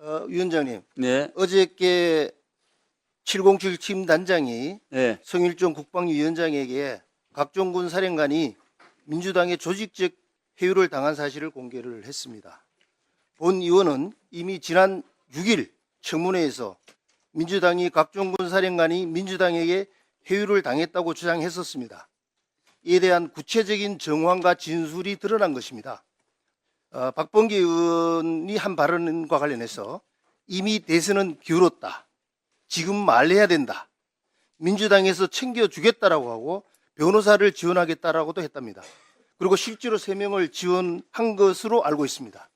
어, 위원장님, 네, 어저께 707팀 단장이 네, 성일종 국방위원장에게 각종군 사령관이 민주당의 조직적 회유를 당한 사실을 공개를 했습니다. 본 의원은 이미 지난 6일 청문회에서 민주당이 각종군 사령관이 민주당에게 회유를 당했다고 주장했었습니다. 이에 대한 구체적인 정황과 진술이 드러난 것입니다. 어, 박범계 의원이 한 발언과 관련해서 이미 대선은 기울었다. 지금 말해야 된다. 민주당에서 챙겨주겠다라고 하고 변호사를 지원하겠다라고도 했답니다. 그리고 실제로 세 명을 지원한 것으로 알고 있습니다.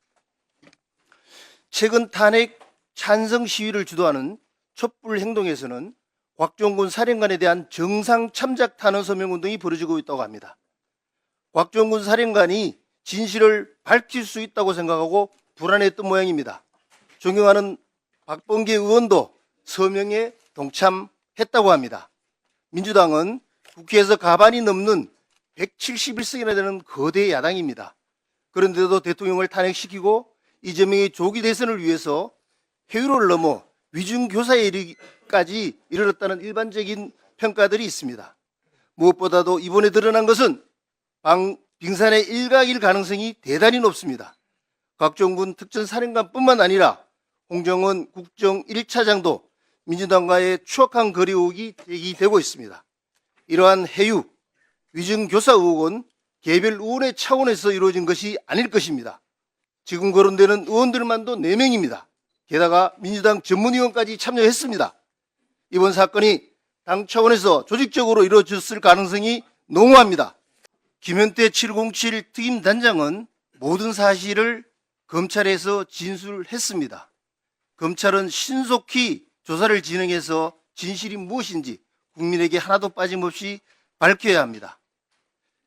최근 탄핵 찬성 시위를 주도하는 촛불 행동에서는 곽종군 사령관에 대한 정상 참작 탄원 서명 운동이 벌어지고 있다고 합니다. 곽종군 사령관이 진실을 밝힐 수 있다고 생각하고 불안했던 모양입니다. 존경하는 박범계 의원도 서명에 동참했다고 합니다. 민주당은 국회에서 가반이 넘는 171석이나 되는 거대 야당입니다. 그런데도 대통령을 탄핵시키고 이재명의 조기 대선을 위해서 회유를 넘어 위중교사에 이르기까지 이르렀다는 일반적인 평가들이 있습니다. 무엇보다도 이번에 드러난 것은 방, 빙산의 일각일 가능성이 대단히 높습니다. 각종군 특전사령관뿐만 아니라 홍정원 국정 1차장도 민주당과의 추악한 거리옥이 제기되고 있습니다. 이러한 해유, 위증교사 의혹은 개별 의원의 차원에서 이루어진 것이 아닐 것입니다. 지금 거론되는 의원들만도 4명입니다. 게다가 민주당 전문위원까지 참여했습니다. 이번 사건이 당 차원에서 조직적으로 이루어졌을 가능성이 농후합니다. 김현태 707 특임 단장은 모든 사실을 검찰에서 진술했습니다. 검찰은 신속히 조사를 진행해서 진실이 무엇인지 국민에게 하나도 빠짐없이 밝혀야 합니다.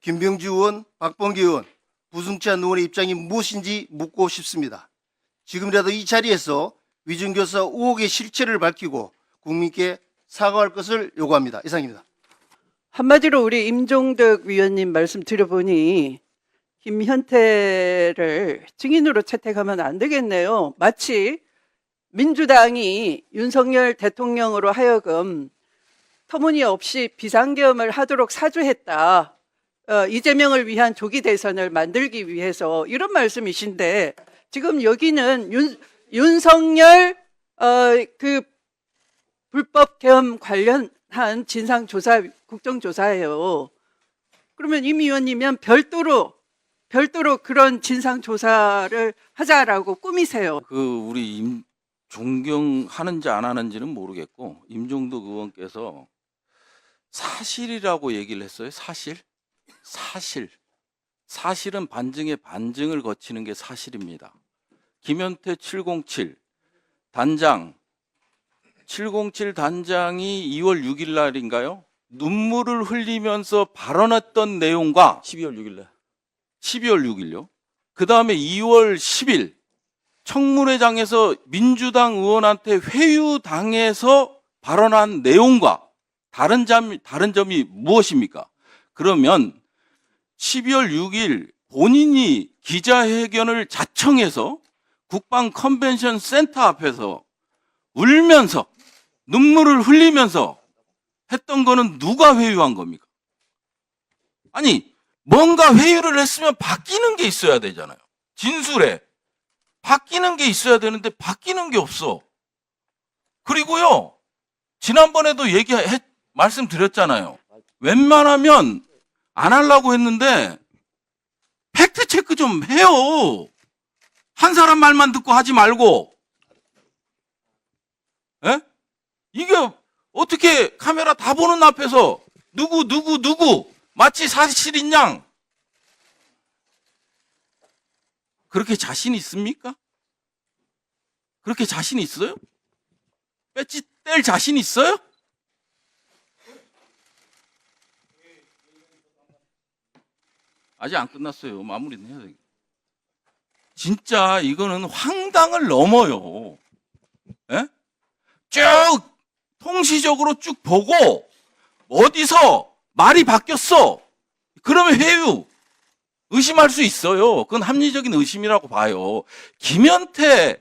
김병주 의원, 박범기 의원, 부승찬 의원의 입장이 무엇인지 묻고 싶습니다. 지금이라도 이 자리에서 위중교사 의혹의 실체를 밝히고 국민께 사과할 것을 요구합니다. 이상입니다. 한마디로 우리 임종덕 위원님 말씀 들어보니 김현태를 증인으로 채택하면 안 되겠네요. 마치 민주당이 윤석열 대통령으로 하여금 터무니없이 비상계엄을 하도록 사주했다. 어, 이재명을 위한 조기 대선을 만들기 위해서 이런 말씀이신데 지금 여기는 윤, 윤석열 어, 그 불법 계엄 관련 한 진상조사 국정조사예요. 그러면 임 의원이면 별도로 별도로 그런 진상 조사를 하자라고 꾸미세요. 그 우리 임 존경하는지 안 하는지는 모르겠고 임종덕 의원께서 사실이라고 얘기를 했어요. 사실, 사실, 사실은 반증의 반증을 거치는 게 사실입니다. 김현태 707 단장 707 단장이 2월 6일 날인가요? 눈물을 흘리면서 발언했던 내용과 12월 6일 날. 12월 6일요. 그 다음에 2월 10일 청문회장에서 민주당 의원한테 회유당해서 발언한 내용과 다른 점, 다른 점이 무엇입니까? 그러면 12월 6일 본인이 기자회견을 자청해서 국방 컨벤션 센터 앞에서 울면서 눈물을 흘리면서 했던 거는 누가 회유한 겁니까? 아니, 뭔가 회유를 했으면 바뀌는 게 있어야 되잖아요. 진술에. 바뀌는 게 있어야 되는데 바뀌는 게 없어. 그리고요, 지난번에도 얘기, 해, 말씀드렸잖아요. 웬만하면 안 하려고 했는데, 팩트 체크 좀 해요. 한 사람 말만 듣고 하지 말고. 예? 이게 어떻게 카메라 다 보는 앞에서 누구, 누구, 누구, 마치 사실인 양. 그렇게 자신 있습니까? 그렇게 자신 있어요? 배지 뗄 자신 있어요? 아직 안 끝났어요. 마무리는 해야 돼. 진짜 이거는 황당을 넘어요. 예? 쭉 통시적으로 쭉 보고 어디서 말이 바뀌었어. 그러면 회유. 의심할 수 있어요. 그건 합리적인 의심이라고 봐요. 김현태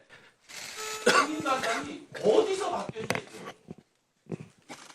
어디서 바뀌었냐